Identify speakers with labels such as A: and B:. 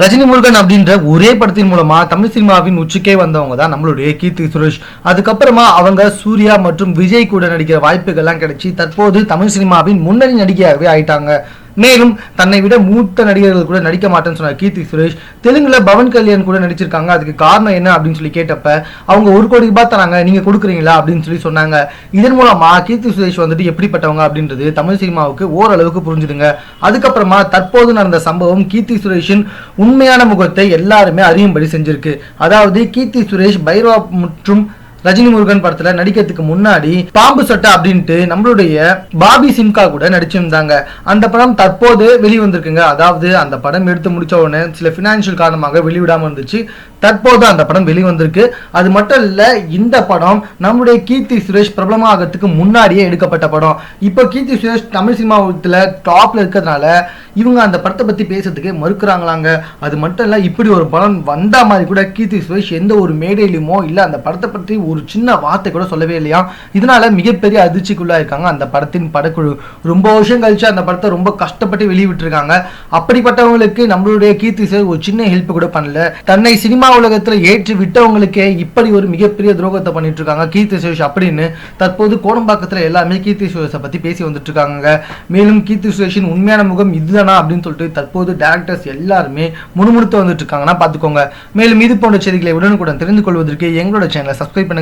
A: ரஜினி முருகன் அப்படின்ற ஒரே படத்தின் மூலமா தமிழ் சினிமாவின் உச்சிக்கே வந்தவங்க தான் நம்மளுடைய கீர்த்தி சுரேஷ். அதுக்கப்புறமா அவங்க சூர்யா மற்றும் விஜய் கூட நடிக்கிற வாய்ப்புகள்லாம் கிடைச்சி தற்போது தமிழ் சினிமாவின் முன்னணி நடிகையாகவே ஆயிட்டாங்க. மேலும் தன்னை விட மூத்த நடிகர்கள் கூட நடிக்க மாட்டேன்னு சொன்னார் கீர்த்தி சுரேஷ். தெலுங்குல பவன் கல்யாண் கூட நடிச்சிருக்காங்க. அதுக்கு காரணம் என்ன அப்படின்னு சொல்லி கேட்டப்ப அவங்க ஒரு கோடி ரூபாய் தராங்க நீங்க கொடுக்குறீங்களா அப்படின்னு சொல்லி சொன்னாங்க. இதன் மூலமா கீர்த்தி சுரேஷ் வந்துட்டு எப்படிப்பட்டவங்க அப்படின்றது தமிழ் சினிமாவுக்கு ஓரளவுக்கு புரிஞ்சுடுங்க அதுக்கப்புறமா தற்போது நடந்த சம்பவம் கீர்த்தி சுரேஷின் உண்மையான முகத்தை எல்லாருமே அறியும்படி செஞ்சிருக்கு. அதாவது கீர்த்தி சுரேஷ் பைரவா மற்றும் ரஜினி முருகன் படத்துல நடிக்கிறதுக்கு முன்னாடி பாம்பு சட்டை அப்படின்ட்டு நம்மளுடைய பாபி சிம்கா கூட நடிச்சிருந்தாங்க. அந்த படம் தற்போது வெளிவந்திருக்குங்க. அதாவது அந்த படம் எடுத்து முடிச்ச உடனே சில பினான்சியல் காரணமாக வெளிவிடாமல் இருந்துச்சு. தற்போது அந்த படம் வெளிவந்திருக்கு. அது மட்டும் இல்ல இந்த படம் நம்மளுடைய கீர்த்தி சுரேஷ் பிரபலமாகிறதுக்கு முன்னாடியே எடுக்கப்பட்ட படம். இப்போ கீர்த்தி சுரேஷ் தமிழ் சினிமாவில் டாப்ல இருக்கிறதுனால இவங்க அந்த படத்தை பத்தி பேசுறதுக்கு மறுக்கிறாங்களாங்க. அது மட்டும் இல்ல இப்படி ஒரு படம் வந்த மாதிரி கூட கீர்த்தி சுரேஷ் எந்த ஒரு மேடையிலுமோ இல்ல அந்த படத்தை பற்றி ஒரு சின்ன வார்த்தை கூட சொல்லவே இல்லையா? இதனால மிகப்பெரிய அதிர்ச்சிக்குள்ளா இருக்காங்க அந்த படத்தின் படக்குழு. ரொம்ப வருஷம் கழிச்சு அந்த படத்தை ரொம்ப கஷ்டப்பட்டு வெளியிட்டிருக்காங்க. அப்படிப்பட்டவங்களுக்கு நம்மளுடைய கீர்த்தி சுரேஷ் ஒரு சின்ன ஹெல்ப் கூட பண்ணல. தன்னை சினிமா உலகத்தில் ஏற்றி விட்டவங்களுக்கே இப்படி ஒரு மிகப்பெரிய துரோகத்தை பண்ணிட்டு இருக்காங்க கீர்த்தி சுரேஷ் அப்படின்னு. தற்போது கோடம்பாக்கத்தில் எல்லாமே கீர்த்தி சுரேஷை பற்றி பேசி வந்துட்டு இருக்காங்க மேலும் கீர்த்தி சுரேஷின் உண்மையான முகம் இதுதானா அப்படின்னு சொல்லிட்டு தற்போது டேரக்டர்ஸ் எல்லாருமே முணுமுணுத்து வந்துட்டு இருக்காங்கன்னா பார்த்துக்கோங்க. மேலும் இது போன்ற செய்திகளை உடனுக்குடன் தெரிந்து கொள்வதற்கு எங்களோட சேனலை சப்ஸ்கிரைப் பண்ணுங்க.